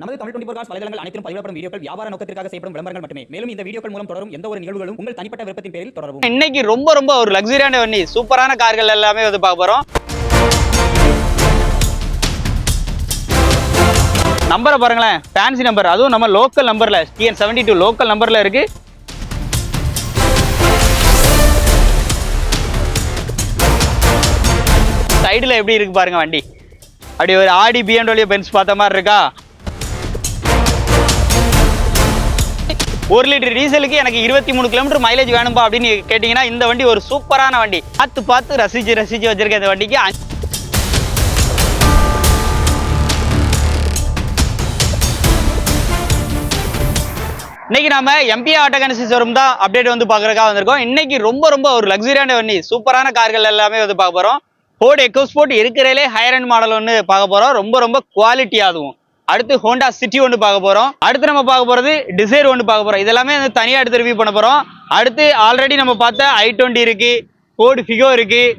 நமது Tamil twenty cos வலைதளங்கள் அனைத்தும் பதிவிடப்படும் வீடியோக்கள் வியாபார நோக்கத்திற்காக செய்யப்படும் விளம்பரங்கள் மட்டுமே. மேலும் இந்த வீடியோக்கள் மூலம் தொடரும் எந்த ஒரு நிகழ்வுகளும் உங்கள் தனிப்பட்ட விருப்பத்தின் பேரில் தொடரும் இன்னைக்கு ரொம்ப ரொம்ப ஒரு லக்ஸரியான வண்டி. சூப்பரான கார்கள் எல்லாமே வந்து பார்க்க போறோம். நம்பரை பாருங்களேன். ஃபேன்சி நம்பர் அதுவும் நம்ம லோக்கல் நம்பர்ல டிஎன் செவன்டி டூ லோக்கல் நம்பர்ல இருக்கு. சைடுல எப்படி இருக்கு பாருங்க வண்டி. அப்படி ஒரு ஆடி பிஎன்டபிள்யூ பென்ஸ் பார்த்த மாதிரி இருக்கா? ஒரு லிட்டர் டீசலுக்கு எனக்கு இருபத்தி மூணு கிலோமீட்டர் மைலேஜ் வேணும்பா அப்படின்னு கேட்டிங்கன்னா இந்த வண்டி ஒரு சூப்பரான வண்டி. பார்த்து பார்த்து ரசிச்சு ரசிச்சு வச்சிருக்க இந்த வண்டிக்கு. இன்னைக்கு நம்ம எம்பி ஆட்டோகனசி ஷோரூம் தான் அப்டேட் வந்து பார்க்கறதுக்காக வந்திருக்கோம். இன்னைக்கு ரொம்ப ரொம்ப ஒரு லக்ஸரியான வண்டி. சூப்பரான கார்கள் எல்லாமே வந்து பார்க்க போகிறோம் ஃபோர்டு எக்கோஸ்போர்ட் இருக்கிறதுலே ஹையர் அண்ட் மாடல் ஒன்று பார்க்க போகிறோம் ரொம்ப ரொம்ப குவாலிட்டி அதுவும். அடுத்து ஹோண்டா சிட்டி ஒன்று பார்க்க போகிறோம் அடுத்து நம்ம பார்க்க போகிறது டிசைர் ஒன்று பார்க்க போகிறோம் இதெல்லாமே வந்து தனியாக எடுத்து ரிவ்யூ பண்ண போகிறோம் அடுத்து ஆல்ரெடி நம்ம பார்த்த ஐ டுவெண்ட்டி இருக்குது கோடு ஃபிகோ இருக்குது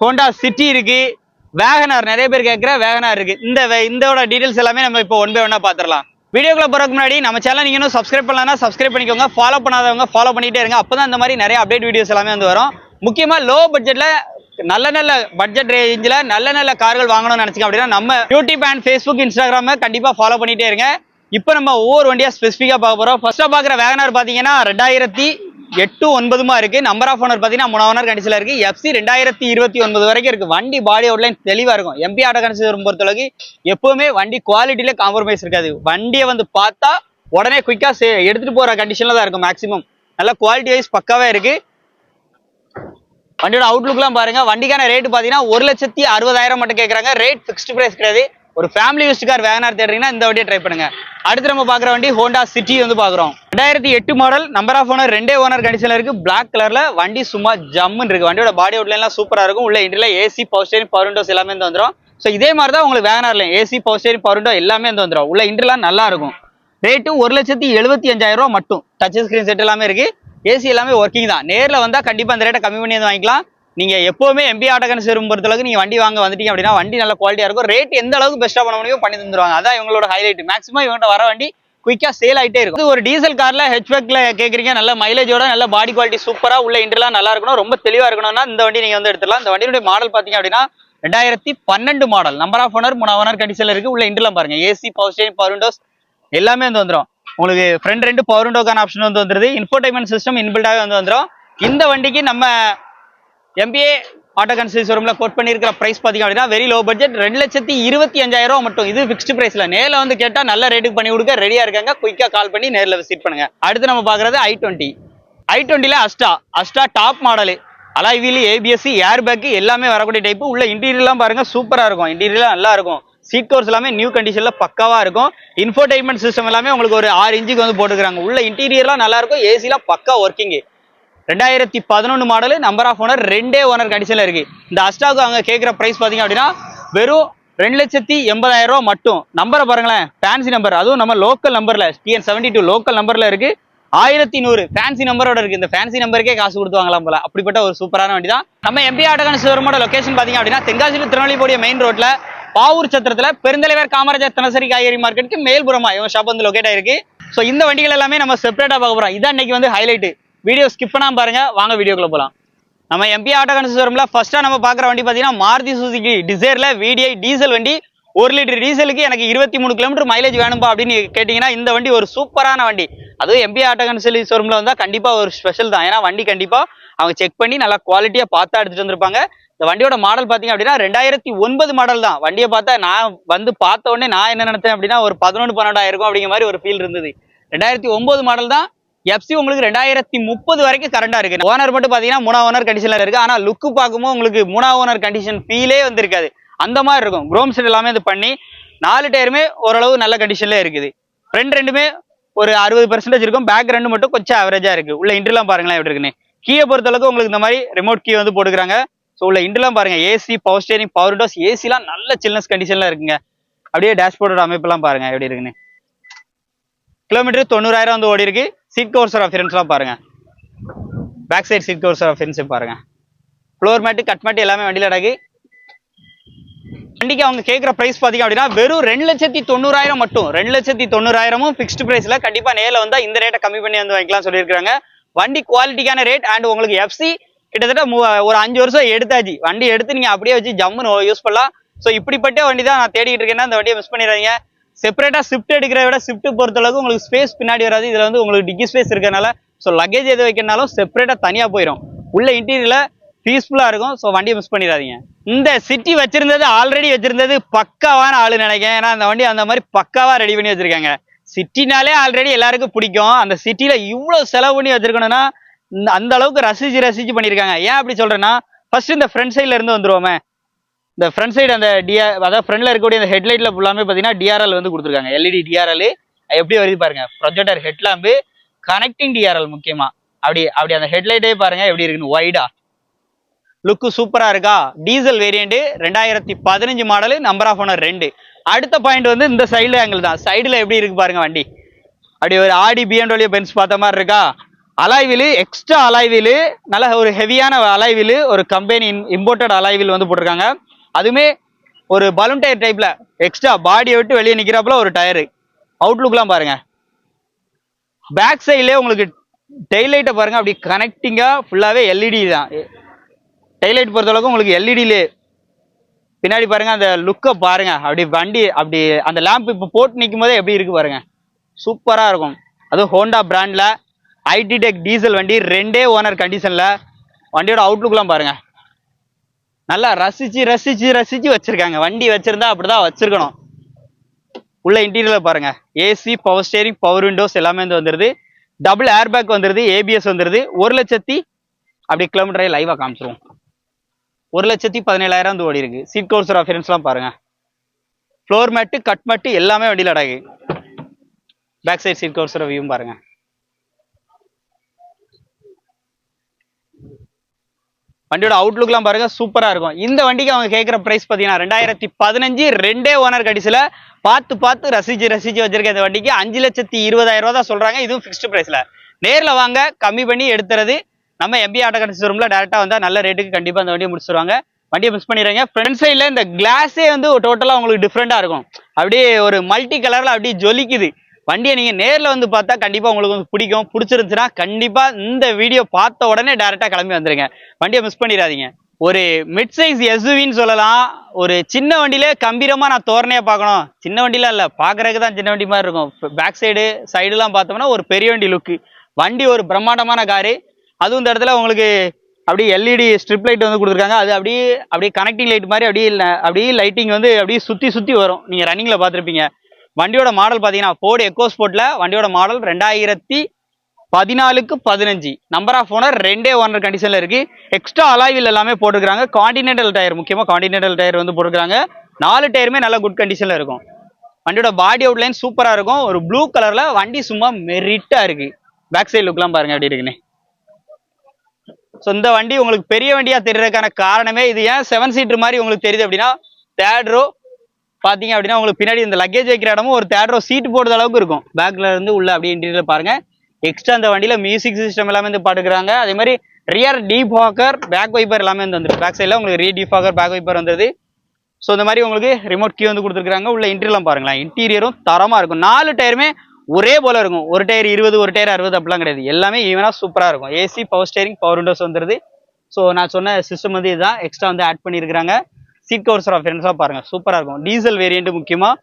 ஹோண்டா சிட்டி இருக்குது வேகனார் நிறைய பேர் கேட்குற வேகனார் இருக்குது இந்த வே- டீட்டெயில்ஸ் எல்லாமே நம்ம இப்போ ஒன் பை ஒன்னா பார்த்துடலாம். வீடியோக்குள்ள போகிறதுக்கு முன்னாடி நம்ம சேனல் நீங்கள் இன்னும் சப்ஸ்கிரைப் பண்ணலன்னா சப்ஸ்கிரைப் பண்ணிக்கோங்க. ஃபாலோ பண்ணாதவங்க ஃபாலோ பண்ணிகிட்டே இருங்க. அப்போ தான் இந்த மாதிரி நிறைய அப்டேட் வீடியோஸ் எல்லாமே வந்து வரும். முக்கியமாக லோ பட்ஜெட்டில் நல்ல நல்ல பட்ஜெட் ரேஞ்சில் நல்ல நல்ல கார்கள் வாங்கணும்னு நினச்சிங்க அப்படின்னா நம்ம யூடியூப் அண்ட் ஃபேஸ்புக் இன்ஸ்டாகிராம கண்டிப்பாக ஃபாலோ பண்ணிட்டே இருங்க. இப்போ நம்ம ஒவ்வொரு வண்டியாக ஸ்பெசிஃபிக்காக பார்க்க போகிறோம் ஃபர்ஸ்ட்டாக பார்க்குற வேகனார் பார்த்தீங்கன்னா ரெண்டாயிரத்தி எட்டு ஒன்பதுமா இருக்குது நம்பர் ஆஃப் ஓனர் பார்த்தீங்கன்னா மூணு ஓனர் கண்டிஷன்ல எஃப்சி ரெண்டாயிரத்தி இருபத்தி ஒன்பது வரைக்கும் இருக்குது வண்டி பாடி அவுட்லைன் தெளிவாக இருக்கும். எம்பி ஆட்டோ கன்சிடர் பொறுத்தளவுக்கு எப்போவுமே வண்டி குவாலிட்டியில் காம்ப்ரமைஸ் இருக்காது. வண்டியை வந்து பார்த்தா உடனே குயிக்காக எடுத்துகிட்டு போகிற கண்டிஷனில் தான் இருக்கும் மேக்ஸிமம் நல்ல குவாலிட்டி வைஸ் பக்காவே இருக்குது வண்டியோட அவுட்லுக்லாம் பாருங்க. வண்டிக்கான ரேட் பார்த்தீங்கன்னா ஒரு லட்சத்தி அறுபதாயிரம் மட்டும் கேட்குறாங்க ரேட் ஃபிக்ஸ்டு ப்ரைஸ் கிடையாது. ஒரு ஃபேமிலி யூஸ்ட் கார் வேகனார் தேடுறீங்கன்னா இந்த வண்டியை ட்ரை பண்ணுங்க. அடுத்து நம்ம பார்க்குற வண்டி ஹோண்டா சிட்டி வந்து பார்க்குறோம். ரெண்டாயிரத்தி எட்டு மாடல் நம்பர் ஆஃப் ஓனர் ரெண்டே ஓனர் கண்டிஷனில் இருக்கு. பிளாக் கலர்ல வண்டி சும்மா ஜம்முன்னு இருக்கு. வண்டியோட பாடி அவுட்லைன்லாம் சூப்பராக இருக்கும். உள்ள இன்ட்ரில் AC power steering power windows எல்லாமே வந்து வந்துடும் ஸோ இதே மாதிரி தான் உங்களுக்கு வேகனார்ல AC power steering power window எல்லாமே வந்து வந்துடும் உள்ள இன்ட்ரிலாம் நல்லா இருக்கும். ரேட்டும் ஒரு லட்சத்தி எழுபத்தி அஞ்சாயிரம் ரூபா மட்டும். டச் ஸ்கிரீன் செட் எல்லாமே இருக்கு. ஏசி எல்லாமே ஒர்க்கிங் தான். நேரில் வந்தால் கண்டிப்பா அந்த ரேட்டை கம்மி பண்ணி வந்து வாங்கிக்கலாம். நீங்கள் எப்போவுமே எம்பி ஆட்டோகன் சேரும் பொறுத்தளவுக்கு நீங்க வண்டி வாங்க வந்துட்டீங்க அப்படின்னா வண்டி நல்ல குவாலிட்டியாக இருக்கும். ரேட் எந்த அளவுக்கு பெஸ்ட்டா பண்ண முடியும் பண்ணி தந்துருவாங்க. அதான் இவங்களோட ஹைலைட் மேக்ஸிமம் இவங்க வர வண்டி குயிக்கா சேல் ஆயிட்டே இருக்கும். ஒரு டீசல் கார்ல ஹெச்பேக்ல கேட்குறீங்க நல்ல மைலேஜோட நல்ல பாடி குவாலிட்டி சூப்பராக உள்ள இன்டர்லாம் நல்லா இருக்கணும். ரொம்ப தெளிவாக இருக்கணும்னா இந்த வண்டி நீங்க வந்து எடுத்துடலாம். இந்த வண்டியுடைய மாடல் பார்த்தீங்க அப்படின்னா ரெண்டாயிரத்தி பன்னெண்டு மாடல் நம்பர் ஆஃப் ஓனர் மூணு ஓனர் கண்டிஷனில் இருக்கு. உள்ள இன்டர்லாம் பாருங்க. AC power steering power windows எல்லாமே வந்து வந்துடும் உங்களுக்கு ஃப்ரண்ட் ரெண்டு பவர் விண்டோக்கான ஆப்ஷன் வந்து வந்துருது. இன்ஃபோடைன்மெண்ட் சிஸ்டம் இன்பில்டாகவே வந்து வந்துடும் இந்த வண்டிக்கு நம்ம எம்பிஏ ஆட்டோ கன்சல் ஷோரூமில் கோட் பண்ணியிருக்கிற ப்ரைஸ் பார்த்தீங்க அப்படின்னா வெரி லோ பட்ஜெட் ரெண்டு லட்சத்தி இருபத்தி அஞ்சாயிரம் ரூபா மட்டும். இது ஃபிக்ஸ்டு ப்ரைஸில் நேரில் வந்து கேட்டால் நல்ல ரேட்டுக்கு பண்ணி கொடுக்க ரெடியாக இருக்காங்க. குயிக்காக கால் பண்ணி நேரில் விசிட் பண்ணுங்க. அடுத்து நம்ம பார்க்கறது ஐ டுவெண்ட்டி ஐ டுவெண்ட்டியில் Asta Asta top model alloy wheel ABSC air bag எல்லாமே வரக்கூடிய டைப்பு உள்ள இன்டீரியர்லாம் பாருங்கள் சூப்பராக இருக்கும். இன்டீரியர்லாம் நல்லா இருக்கும். சீட் கவர்ஸ் எல்லாமே நியூ கண்டிஷன்ல பக்காவாக இருக்கும். இன்ஃபோடைன்மெண்ட் சிஸ்டம் எல்லாமே உங்களுக்கு ஒரு ஆறு இன்ச்சுக்கு வந்து போட்டுக்கிறாங்க. உள்ள இன்டீரியர்லாம் நல்லா இருக்கும். ஏசிலாம் பக்கா ஒர்க்கிங் ரெண்டாயிரத்தி பதினொன்று மாடலு நம்பர் ஆஃப் ஓனர் ரெண்டே ஓனர் கண்டிஷன்ல இருக்கு. இந்த அஸ்டாக்கு அவங்க கேட்குற பிரைஸ் பாத்தீங்க அப்படின்னா வெறும் ரெண்டு லட்சத்தி எண்பதாயிரம் ரூபா மட்டும். நம்பரை பாருங்களேன். ஃபேன்சி நம்பர் அதுவும் நம்ம லோக்கல் நம்பர்ல டிஎன் செவன்டி டூ லோக்கல் நம்பர்ல இருக்கு. ஆயிரத்தி நூறு ஃபேன்சி நம்பரோட இருக்கு. இந்த ஃபேன்சி நம்பருக்கே காசு கொடுத்து வாங்கலாம் போல. அப்படிப்பட்ட ஒரு சூப்பரான வண்டி தான் நம்ம எம்பி ஆட்டோகான ஷோரூமோட லொகேஷன் பாத்தீங்க அப்படின்னா தென்காசி திருநெல்வேலியோட மெயின் ரோட்ல பாவூர் சத்திரத்துல பெருந்தலைவர் காமராஜர் தினசரி காய்கறி மார்க்கெட்டுக்கு மேல்புறமா இவன் ஷாப் வந்து லொகேட் ஆயிருக்கு. ஸோ இந்த வண்டிகள் எல்லாமே நம்ம செப்பரேட்டா பார்க்க போறோம். இதான் இன்னைக்கு வந்து ஹைலைட் வீடியோ ஸ்கிப் பண்ணாம பாருங்க. வாங்க வீடியோக்குள்ள போலாம். நம்ம எம்பி ஆட்டோ கன்சல் ஷோரூம்ல ஃபர்ஸ்டா நம்ம பாக்குற வண்டி பாத்தீங்கன்னா மாருதி சுசுகி டிசைர்ல விடிஐ டீசல் வண்டி. ஒரு லிட்டர் டீசலுக்கு எனக்கு இருபத்தி மூணு கிலோமீட்டர் மைலேஜ் வேணும்பா அப்படின்னு கேட்டிங்கன்னா இந்த வண்டி ஒரு சூப்பரான வண்டி. அதுவும் எம்பி ஆட்டோ கன்சல் ஷோரூம்ல வந்தா கண்டிப்பா ஒரு ஸ்பெஷல் தான். ஏன்னா வண்டி கண்டிப்பா அவங்க செக் பண்ணி நல்லா குவாலிட்டியா பார்த்தா எடுத்துட்டு வந்திருப்பாங்க. இந்த வண்டியோட மாடல் பாத்தீங்க அப்படின்னா ரெண்டாயிரத்தி ஒன்பது மாடல் தான். வண்டியை பார்த்தா நான் வந்து பார்த்த உடனே நான் என்ன நினைச்சேன் அப்படின்னா ஒரு பதினொன்று பன்னெண்டாயிரம் இருக்கும் அப்படிங்கிற மாதிரி ஒரு ஃபீல் இருந்தது. ரெண்டாயிரத்தி ஒன்பது மாடல் தான். எஃப்சி உங்களுக்கு ரெண்டாயிரத்தி முப்பது வரைக்கும் கரண்டா இருக்கு. ஓனர் மட்டும் பாத்தீங்கன்னா மூணா ஓனர் கண்டிஷன்ல இருக்கு. ஆனா லுக்கு பார்க்கும்போது உங்களுக்கு மூணா ஓனர் கண்டிஷன் ஃபீலே வந்து இருக்காது அந்த மாதிரி இருக்கும். குரோம் செட் எல்லாமே இது பண்ணி நாலு டயருமே ஓரளவு நல்ல கண்டிஷன்ல இருக்குது. ஃப்ரண்ட் ரெண்டுமே ஒரு அறுபது பெர்சன்டேஜ் இருக்கும். பேக் ரெண்டு மட்டும் கொஞ்சம் ஆவரேஜா இருக்கு. உள்ள இன்ட்ரெலாம் பாருங்களேன் எப்படி இருக்குன்னு. கீயை பொறுத்தளவுக்கு உங்களுக்கு இந்த மாதிரி ரிமோட் கீ வந்து போட்டுக்கிறாங்க. ஸோ உள்ள இண்டெல்லாம் பாருங்க. ஏசி பவர் ஸ்டேரிங் பவர் டோஸ் ஏசிலாம் நல்ல சில்னஸ் கண்டிஷன்ல இருக்குங்க. அப்படியே டேஷ்போர்டோட அமைப்பெல்லாம் பாருங்க. எப்படி இருக்குன்னு. கிலோமீட்டர் தொண்ணூறாயிரம் வந்து ஓடி இருக்கு. சீட் கவர்ஸர் அஃபியரன்ஸ்லாம் பாருங்க. Back side seat covers appearance பாருங்க. ஃப்ளோர் மேட்டு கட் மேட்டு எல்லாமே வண்டியில் அடகு வண்டிக்கு அவங்க கேட்குற ப்ரைஸ் பார்த்தீங்க அப்படின்னா வெறும் ரெண்டு லட்சத்தி தொண்ணூறாயிரம் மட்டும். ரெண்டு லட்சத்தி தொண்ணூறாயிரமும் ஃபிக்ஸ்டு ப்ரைஸில் கண்டிப்பாக நேரில் வந்தால் இந்த ரேட்டை கம்மி பண்ணி வந்து வாங்கிக்கலாம் சொல்லியிருக்காங்க வண்டி குவாலிட்டிக்கான ரேட் அண்ட் உங்களுக்கு எஃப்சி கிட்டத்தட்ட மூ- ஒரு அஞ்சு வருஷம் எடுத்தாச்சு. வண்டி எடுத்து நீங்க அப்படியே வச்சு ஜம்முன்னு யூஸ் பண்ணலாம். ஸோ இப்படிப்பட்ட வண்டி தான் நான் தேடிட்டு இருக்கேன்னா அந்த வண்டியை மிஸ் பண்ணிடுறீங்க செப்பரேட்டா ஷிஃப்ட் எடுக்கிறத விட ஷிஃப்ட் பொறுத்தளவுக்கு உங்களுக்கு ஸ்பேஸ் பின்னாடி வராது. இதுல வந்து உங்களுக்கு டிக்கி ஸ்பேஸ் இருக்கறனால ஸோ லக்கேஜ் எது வைக்கிறனாலும் செப்பரேட்டா தனியா போயிடும் உள்ள இன்டீரியர்ல பீஸ்ஃபுல்லாக இருக்கும். ஸோ வண்டியை மிஸ் பண்ணிடாதீங்க. இந்த சிட்டி வச்சிருந்தது ஆல்ரெடி வச்சிருந்தது பக்காவான ஆளு நினைக்கிறேன். ஏன்னா அந்த வண்டி அந்த மாதிரி பக்காவாக ரெடி பண்ணி வச்சிருக்காங்க. சிட்டினாலே ஆல்ரெடி எல்லாருக்கும் பிடிக்கும். அந்த சிட்டியில் இவ்வளோ செலவு பண்ணி வச்சுருக்கணும்னா இந்த- அந்த அளவுக்கு ரசிச்சு ரசிச்சு பண்ணியிருக்காங்க. ஏன் அப்படி சொல்கிறேன்னா ஃபர்ஸ்ட் இந்த ஃப்ரண்ட் சைட்லேருந்து வந்துருவோமே. இந்த ஃப்ரண்ட் சைடு அந்த டிஆர் அதாவது ஃப்ரண்ட்ல இருக்கக்கூடிய அந்த ஹெட்லைட்டில் ஃபுல்லாமே பார்த்தீங்கன்னா டிஆர்எல் வந்து கொடுத்துருக்காங்க. எல்இடி டிஆர்எல் எப்படி வருது பாருங்க. ப்ரொஜெக்டர் ஹெட்லாம்பு கனெக்டிங் டிஆர்எல் முக்கியமாக அப்படி அப்படி அந்த ஹெட்லைட்டே பாருங்க எப்படி இருக்குன்னு ஒய்டா லுக்கு சூப்பராக இருக்கா? டீசல் வேரியண்ட்டு ரெண்டாயிரத்தி பதினஞ்சு மாடலு நம்பர் ஆஃப் ஓனர் ரெண்டு. அடுத்த பாயிண்ட் வந்து இந்த சைடில் ஆங்கிள் தான். சைடில் எப்படி இருக்கு பாருங்க வண்டி. அப்படி ஒரு ஆடி பிஎன்டபிள்யூ பென்ஸ் பார்த்த மாதிரி இருக்கா? அலாய் எக்ஸ்ட்ரா அலாய் நல்ல ஒரு ஹெவியான அலாய் ஒரு கம்பெனி இம்போர்ட்டட் அலைவில் வந்து போட்டிருக்காங்க. அதுவுமே ஒரு பலூன் டயர் டைப்பில் எக்ஸ்ட்ரா பாடியை விட்டு வெளியே நிற்கிறாப்புல ஒரு டயரு அவுட்லுக்லாம் பாருங்க. பேக் சைட்லேயே உங்களுக்கு டெய்லைட்டை பாருங்க. அப்படி கனெக்டிங்காக ஃபுல்லாகவே எல்இடி தான். டெய்லைட் பொறுத்தளவுக்கு உங்களுக்கு எல்இடிலே பின்னாடி பாருங்க அந்த லுக்கை பாருங்க. அப்படி வண்டி அப்படி அந்த லேம்ப் இப்போ போட்டு நிற்கும் போதே எப்படி இருக்கு பாருங்க. சூப்பராக இருக்கும். அதுவும் ஹோண்டா பிராண்டில் ஐடி டெக் டீசல் வண்டி ரெண்டே ஓனர் கண்டிஷனில் வண்டியோட அவுட்லுக்லாம் பாருங்க. நல்லா ரசிச்சு ரசிச்சு ரசிச்சு வச்சிருக்காங்க. வண்டி வச்சிருந்தா அப்படிதான் வச்சிருக்கணும். உள்ள இன்டீரியர்ல பாருங்க. AC power steering power windows எல்லாமே வந்து வந்துருது. டபுள் ஏர் பேக் வந்துருது ஏபிஎஸ் வந்துருது. ஒரு லட்சத்தி அப்படி கிலோமீட்டரே லைவா காமிச்சிருவோம். ஒரு லட்சத்தி பதினேழாயிரம் வந்து ஓடி இருக்கு சீட் கவுர்சர் அஃபியரன்ஸ்லாம் பாருங்க. ஃப்ளோர் மேட்டு கட் மேட்டு எல்லாமே வண்டியில் அடகு. பேக் சைட் சீட் கவுர்சர் வியூவும் பாருங்க. வண்டியோட அவுட்லுக்லாம் பாருங்க சூப்பராக இருக்கும். இந்த வண்டிக்கு அவங்க கேட்குற ப்ரைஸ் பார்த்தீங்கன்னா ரெண்டாயிரத்தி பதினஞ்சு ரெண்டே ஓனர் கடிசில் பார்த்து பார்த்து ரசிச்சு ரசிச்சு வச்சிருக்க இந்த வண்டிக்கு அஞ்சு லட்சத்தி இருபதாயிரம் ரூபா தான் சொல்கிறாங்க இதுவும் ஃபிக்ஸ்டு ப்ரைஸில் நேரில் வாங்க கம்மி பண்ணி எடுத்துறது நம்ம எம்பி ஆட்டோ கடைசி ஷோரூம்ல டேரக்டா வந்தா நல்ல ரேட்டுக்கு கண்டிப்பா அந்த வண்டியை முடிச்சிருவாங்க வண்டியை மிஸ் பண்ணிடுறீங்க ஃப்ரண்ட் சைடில் இந்த கிளாஸே வந்து டோட்டலாக உங்களுக்கு டிஃப்ரெண்ட்டாக இருக்கும். அப்படியே ஒரு மல்டி கலரில் அப்படியே ஜொலிக்குது. வண்டியை நீங்கள் நேரில் வந்து பார்த்தா கண்டிப்பாக உங்களுக்கு வந்து பிடிக்கும். பிடிச்சிருந்துச்சுன்னா கண்டிப்பாக இந்த வீடியோ பார்த்த உடனே டேரெக்டாக கிளம்பி வந்துருங்க. வண்டியை மிஸ் பண்ணிடாதீங்க. ஒரு மிட் சைஸ் எஸ்யூவின்னு சொல்லலாம். ஒரு சின்ன வண்டியிலே கம்பீரமாக நான் தோரணையாக பார்க்கணும். சின்ன வண்டிலாம் இல்லை. பார்க்குறதுக்கு தான் சின்ன வண்டி மாதிரி இருக்கும். பேக் சைடு சைடுலாம் பார்த்தோம்னா ஒரு பெரிய வண்டி லுக்கு வண்டி ஒரு பிரம்மாண்டமான காரு. அதுவும் இந்த இடத்துல உங்களுக்கு அப்படியே எல்இடி ஸ்ட்ரிப் லைட் வந்து கொடுத்துருக்காங்க. அது அப்படியே அப்படியே கனெக்டிங் லைட் மாதிரி அப்படியே இல்லை அப்படியே லைட்டிங் வந்து அப்படியே சுற்றி சுற்றி வரும். நீங்கள் ரன்னிங்கில் பார்த்துருப்பீங்க. வண்டியோட மாடல் பார்த்தீங்கன்னா ஃபோர்டு எக்கோ ஸ்போர்ட்டில் வண்டியோட மாடல் ரெண்டாயிரத்தி பதினாலுக்கு பதினஞ்சு. நம்பர் ஆஃப் ஓனர் ரெண்டே ஓனர் கண்டிஷனில் இருக்குது எக்ஸ்ட்ரா அலாய்வில் எல்லாமே போட்டுருக்காங்க. காண்டினென்டல் டயர் முக்கியமாக காண்டினென்டல் டயர் வந்து போட்டுருக்காங்க. நாலு டயருமே நல்ல குட் கண்டிஷனில் இருக்கும். வண்டியோட பாடி அவுட்லைன் சூப்பராக இருக்கும். ஒரு ப்ளூ கலரில் வண்டி சும்மா மெரிட்டாக இருக்குது பேக் சைடு லுக்லாம் பாருங்கள் அப்படி இருக்குன்னு. ஸோ இந்த வண்டி உங்களுக்கு பெரிய வண்டியா தெரியறதுக்கான காரணமே இது. ஏன் செவன் சீட்டர் மாதிரி உங்களுக்கு தெரியுது அப்படின்னா தேர்ட் ரோ பாத்தீங்க அப்படின்னா உங்களுக்கு பின்னாடி இந்த லக்கேஜ் வைக்கிற இடமும் ஒரு தேர்ட் ரோ சீட் போடுற அளவுக்கு இருக்கும். பேக்ல இருந்து உள்ள அப்படியே இன்டீரியர் பாருங்க. எக்ஸ்ட்ரா அந்த வண்டியில மியூசிக் சிஸ்டம் எல்லாமே வந்து பாட்டுக்கிறாங்க அதே மாதிரி rear defogger back wiper எல்லாமே வந்து வந்துருக்கு பேக் சைடில் உங்களுக்கு rear defogger back wiper வந்தது ஸோ இந்த மாதிரி உங்களுக்கு ரிமோட் கீ வந்து கொடுத்துருக்காங்க உள்ள இன்டீரியர்லாம் பாருங்களேன். இன்டீரியரும் தரமா இருக்கும். நாலு டயருமே ஒரே போல இருக்கும். ஒரு டயர் இருபது ஒரு டயர் அறுபது அப்படிலாம் கிடையாது. எல்லாமே ஈவனாக சூப்பராக இருக்கும். AC power steering power windows வந்துருது. ஸோ நான் சொன்ன சிஸ்டம் வந்து இதுதான். எக்ஸ்ட்ரா வந்து ஆட் பண்ணியிருக்கிறாங்க. சீட் கவர்ஸ் ஆஃப் ஃப்ரெண்ட்ஸாக பாருங்க. சூப்பராக இருக்கும். டீசல் வேரியண்ட் முக்கியமாக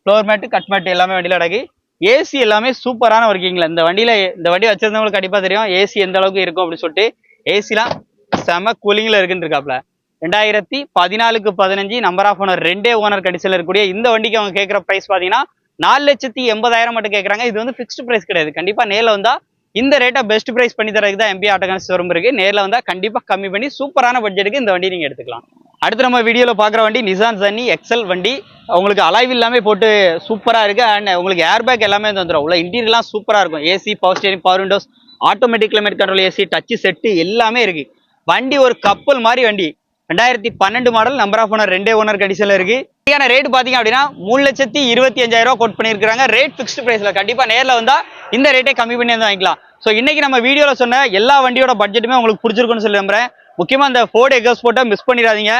ஃப்ளோர் மேட்டு கட் மேட்டு எல்லாமே வண்டியில் அடங்கி ஏசி எல்லாமே சூப்பரான ஒர்க்கிங்கில் இந்த வண்டியில் இந்த வண்டி வச்சிருந்தவங்களுக்கு கண்டிப்பாக தெரியும். ஏசி எந்த அளவுக்கு இருக்கும் அப்படின்னு சொல்லிட்டு. ஏசிலாம் செம கூலிங்கில் இருக்குன்னு இருக்காப்ல. ரெண்டாயிரத்தி பதினாலுக்கு பதினஞ்சு நம்பர் ஆஃப் ஓனர் ரெண்டே ஓனர் கண்டிஷன்ல இருக்கக்கூடிய இந்த வண்டிக்கு அவங்க கேட்குற ப்ரைஸ் பார்த்தீங்கன்னா நாலு லட்சத்தி எண்பதாயிரம் மட்டும் கேட்குறாங்க இது வந்து ஃபிக்ஸ்டு ப்ரைஸ் கிடையாது. கண்டிப்பாக நேரில் வந்தால் இந்த ரேட்டை பெஸ்ட் ப்ரைஸ் பண்ணி தரதுக்கு தான் எம்பி ஆட்டோகான்ஸ் ஷோரூம் இருக்கு. நேரில் வந்தால் கண்டிப்பாக கம்மி பண்ணி சூப்பரான பட்ஜெட்டுக்கு இந்த வண்டி நீங்கள் எடுத்துக்கலாம். அடுத்து நம்ம வீடியோவில் பார்க்குற வண்டி நிசான் சன்னி எக்ஸல் வண்டி. உங்களுக்கு அலைவ் எல்லாமே போட்டு சூப்பராக இருக்குது அண்ட் உங்களுக்கு ஏர் பேக் எல்லாமே வந்துடும் உள்ள இன்டீரியர்லாம் சூப்பராக இருக்கும். AC power steering power windows automatic climate control AC touch set எல்லாமே இருக்குது வண்டி ஒரு கப்பல் மாதிரி வண்டி. ரெண்டாயிரத்தி பன்னெண்டு மாடல் நம்பர் ஆஃப் ஓனர் ரெண்டே ஓனர் கண்டிஷனில் இருக்குது இதுக்கான ரேட் பார்த்தீங்க அப்படின்னா மூணு லட்சத்தி இருபத்தி அஞ்சாயிரம் ரூபா கோட் பண்ணியிருக்காங்க ரேட் ஃபிக்ஸ்டு ப்ரைஸில் கண்டிப்பாக நேரில் வந்தால் இந்த ரேட்டே கம்மி பண்ணி வந்து வாங்கிக்கலாம். ஸோ இன்னைக்கு நம்ம வீடியோவில் சொன்ன எல்லா வண்டியோட பட்ஜெட்டுமே உங்களுக்கு பிடிச்சிருக்குன்னு சொல்லி நம்புறேன். முக்கியமாக அந்த ஃபோர்டு எகஸ் போட்டை மிஸ் பண்ணிடாதீங்க.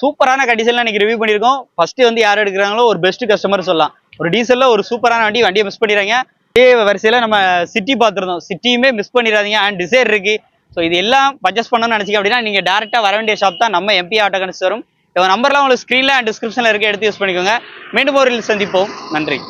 சூப்பரான கண்டிஷனில் இன்னைக்கு ரிவ்யூ பண்ணியிருக்கோம். ஃபஸ்ட்டு வந்து யார் எடுக்கிறாங்களோ ஒரு பெஸ்ட் கஸ்டமர் சொல்லலாம். ஒரு டீசலில் ஒரு சூப்பரான வண்டி வண்டியை மிஸ் பண்ணிடுறாங்க இதே வரிசையில் நம்ம சிட்டி பார்த்துருந்தோம். சிட்டியுமே மிஸ் பண்ணிடாதீங்க. அண்ட் டிசைர் இருக்குது ஸோ இது எல்லாம் பர்ச்சேஸ் பண்ணணும்னு நினச்சிங்க அப்படின்னா நீங்கள் டேரெக்டாக வர வேண்டிய ஷாப் தான் நம்ம எம்பி ஆட்டோ கணிச்சு வரும். நம்பர்லாம் உங்களுக்கு ஸ்க்ரீனில் அண்ட் டிஸ்கிரிப்ஷனில் இருக்க எடுத்து யூஸ் பண்ணிக்கோங்க. மீண்டும் ஒரு சந்திப்போம். நன்றி.